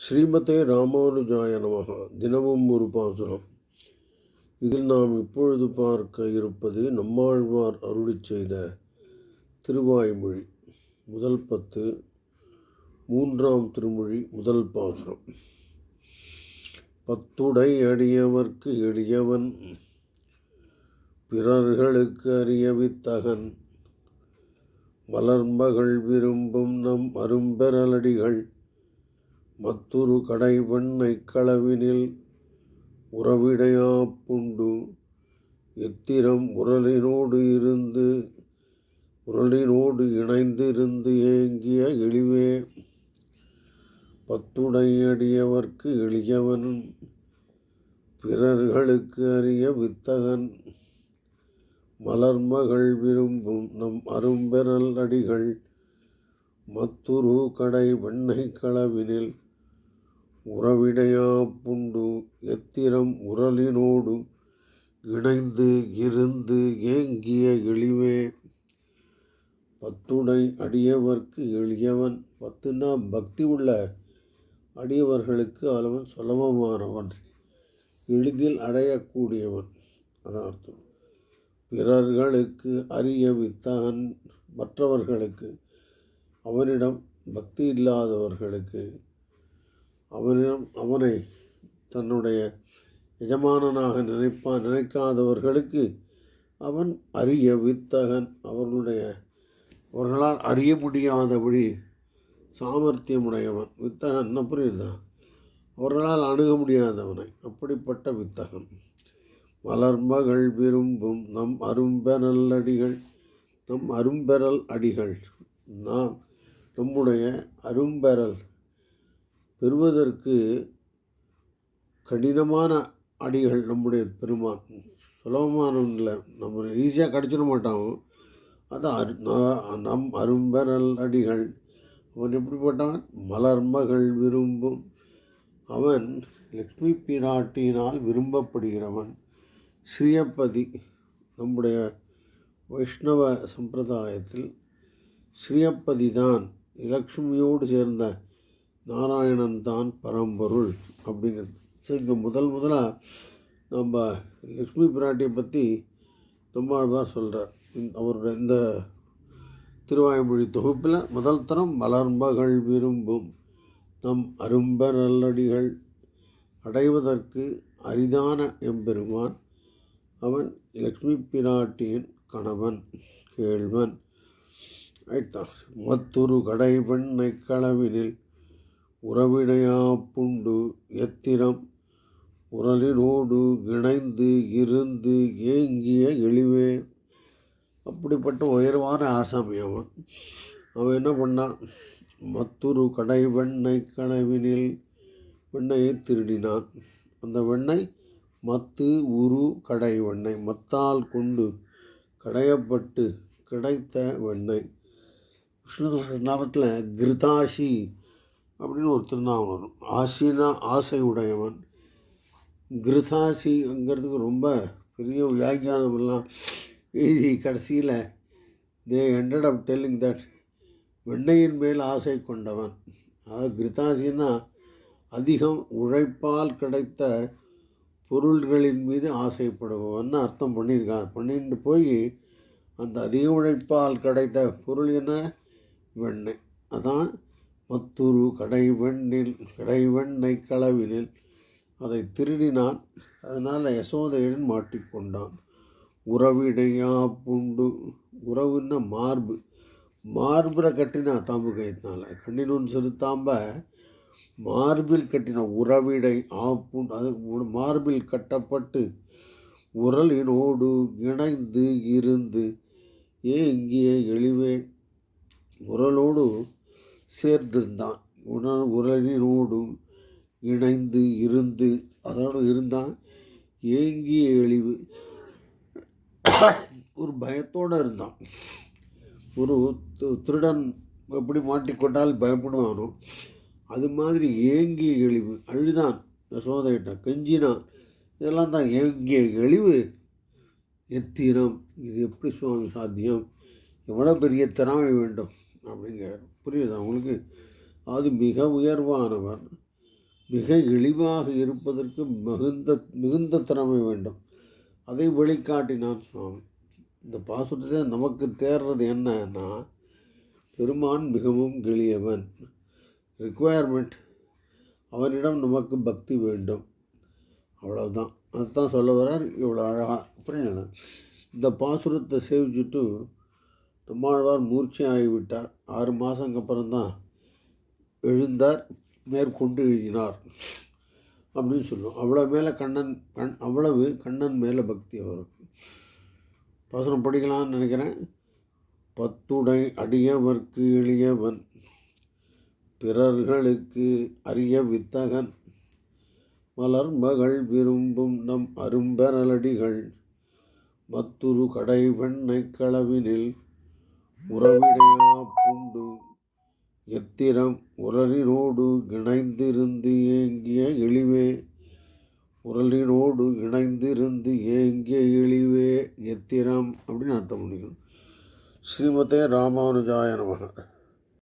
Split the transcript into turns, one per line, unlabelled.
ஸ்ரீமதே ராமானுஜாய நமக தினமும் ஒரு பாசுரம். இதில் நாம் இப்பொழுது பார்க்க இருப்பது நம்மாழ்வார் அருளி செய்த திருவாய்மொழி. முதல் பத்து மூன்றாம் திருமொழி முதல் பாசுரம். பத்துடை அடியவர்க்கு எளியவன் பிறர்களுக்கு அறியவித்தகன். மலர்மகள் விரும்பும் நம் அரும்பெறலடிகள் மத்துரு கடை வெண்ணை களவினில் உறவிடையா புண்டு. எத்திரம் உரலினோடு இருந்து உரலினோடு இணைந்திருந்து ஏங்கிய எளிவே. பத்துடையடியவர்க்கு எளியவன் பிறர்களுக்கு அறிய வித்தகன். மலர்மகள் விரும்பும் நம் அரும்பெறல் அடிகள் மத்துரு கடை வெண்ணை களவினில் உறவிடையா புண்டு எத்திரம் உரலினோடு இணைந்து இருந்து ஏங்கிய எளிவே பத்துடை அடியவர்க்கு எளியவன் பத்துனா பக்தி உள்ள அடியவர்களுக்கு அவன் சுலபமானவன். எளிதில் அடையக்கூடியவன் அதான் அர்த்தம். பிறர்களுக்கு அறிய வித்தகன் மற்றவர்களுக்கு அவனிடம் பக்தி இல்லாதவர்களுக்கு அவனிடம் அவனை தன்னுடைய எஜமானனாக நினைப்பான் நினைக்காதவர்களுக்கு அவன் அறிய வித்தகன். அவர்களுடைய அவர்களால் அறிய முடியாதபடி சாமர்த்தியமுடையவன். வித்தகன் புரியுதா? அவர்களால் அணுக முடியாதவனை. அப்படிப்பட்ட வித்தகன். மலர்மகள் விரும்பும் நம் அரும்பெறல் அடிகள் நம் அரும்பெறல் அடிகள். நாம் நம்முடைய அரும்பெறல் பெறுவதற்கு கடினமான அடிகள் நம்முடைய பெருமான். சுலபமான இல்லை. நம்ம ஈஸியாக கிடச்சிட மாட்டோம் அது அரு நம் அரும்பரல் அடிகள். அவன் எப்படிப்பட்டவன்? மலர்மகள் விரும்பும். அவன் லக்ஷ்மி பிராட்டியினால் விரும்பப்படுகிறவன். ஸ்ரீயப்பதி நம்முடைய வைஷ்ணவ சம்பிரதாயத்தில் ஸ்ரீயப்பதி தான் லக்ஷ்மியோடு சேர்ந்த நாராயணன் தான் பரம்பொருள் அப்படிங்கிறது. சரி இங்கே முதல் முதலாக நம்ம லக்ஷ்மி பிராட்டியை பற்றி நம்மாழ்வார் சொல்கிறார் அவருடைய இந்த திருவாய்மொழி தொகுப்பில் முதல் தரம் மலர்மகள் விரும்பும் நம் அரும்ப நல்லடிகள் அடைவதற்கு அரிதான எம்பெருமான் அவன் லக்ஷ்மி பிராட்டியின் கணவன் கேள்வன். ஆயிட்டா மத்துரு கடை பெண்ணை களவினில் உறவிடையா புண்டு எத்திரம் உரலினோடு இணைந்து இருந்து ஏங்கிய எளிவே. அப்படிப்பட்ட உயர்வான ஆசாமி அவன். அவன் என்ன பண்ணான்? மத்துரு கடை வெண்ணெய் களவினில் வெண்ணெயை திருடினான். அந்த வெண்ணெய் மத்து உரு கடை வெண்ணெய் மத்தால் கொண்டு கடையப்பட்டு கிடைத்த வெண்ணெய் விஷ்ணு நாமத்தில் கிருதாஷி அப்படின்னு ஒரு திருநாமம் வரும். ஆசினா ஆசை உடையவன் கிருதாசிங்கிறதுக்கு ரொம்ப பெரிய வியாக்கியானமெல்லாம் எழுதி கடைசியில் they ended up telling that வெண்ணையின் மேல் ஆசை கொண்டவன். அதாவது கிருதாசின்னா அதிகம் உழைப்பால் கிடைத்த பொருள்களின் மீது ஆசைப்படுபவன் அர்த்தம் பண்ணியிருக்கான். பண்ணிட்டு போய் அந்த அதிக உழைப்பால் கிடைத்த பொருள் என்ன? வெண்ணெய். அதான் மத்துரு கடைவெண்ணில் கடைவெண்ணை கடை களவினில் அதை திருடினான். அதனால் யசோதையுடன் மாட்டிக்கொண்டான். உறவிடையா புண்டு உறவுன்னா மார்பு. மார்பில் கட்டினா தாம்பு கயிற்றினால கண்ணினொன்று செலுத்தாம்ப மார்பில் கட்டின உறவிடை ஆப்புண் அது மார்பில் கட்டப்பட்டு உரலினோடு இணைந்து இருந்து ஏ இங்கேயே எளிவே உரலோடு சேர்ந்திருந்தான். உணர் உரலினோடு இணைந்து இருந்து அதோடு இருந்தான். ஏங்கிய எழிவு. ஒரு பயத்தோடு இருந்தான். ஒரு திருடன் எப்படி மாட்டிக்கொண்டால் பயப்படுவானோ அது மாதிரி ஏங்கிய எழிவு அழுதான் யசோதையிட்ட கெஞ்சினான். இதெல்லாம் தான் ஏங்கிய எழிவு. எத்தீரம் இது எப்படி சுவாமி சாத்தியம்? எவ்வளோ பெரிய திறமை வேண்டும்? அப்படிங்கிறார் புரியுதா உங்களுக்கு? அது மிக உயர்வானவர். மிக இழிவாக இருப்பதற்கு மிகுந்த மிகுந்த திறமை வேண்டும். அதை வெளிக்காட்டினான் சுவாமி. இந்த பாசுரத்தை நமக்கு தேர்றது என்னன்னா பெருமான் மிகவும் கிளியவன். ரிக்குவயர்மெண்ட் அவனிடம் நமக்கு பக்தி வேண்டும். அவ்வளோதான் அதுதான் சொல்ல வர்றார். இவ்வளோ அழகாக புரியுது? இந்த பாசுரத்தை சேவிச்சுட்டு நம்மாழ்வார் மூர்ச்சை ஆகிவிட்டார். ஆறு மாதங்க அப்புறம்தான் எழுந்தார் மேற்கொண்டு எழுதினார் அப்படின்னு சொல்லுவோம். அவ்வளோ மேலே கண்ணன் கண் அவ்வளவு கண்ணன் மேலே பக்தி அவருக்கு. பசனம் படிக்கலாம்னு நினைக்கிறேன். பத்துடை அடியவர்க்கு எளியவன் பிறர்களுக்கு அரிய வித்தகன். மலர்மகள் விரும்பும் நம் அரும்பெறலடிகள் மத்துரு கடை வெண்ணை களவினில் உறவிடையா புண்டு எத்திரம் உரலினோடு இணைந்திருந்து ஏங்கிய எளிவே உரலினோடு இணைந்திருந்து ஏங்கிய எளிவே எத்திரம் அப்படின்னு அர்த்தம் பண்ணிக்கணும். ஸ்ரீமதே ராமானுஜாய நமக.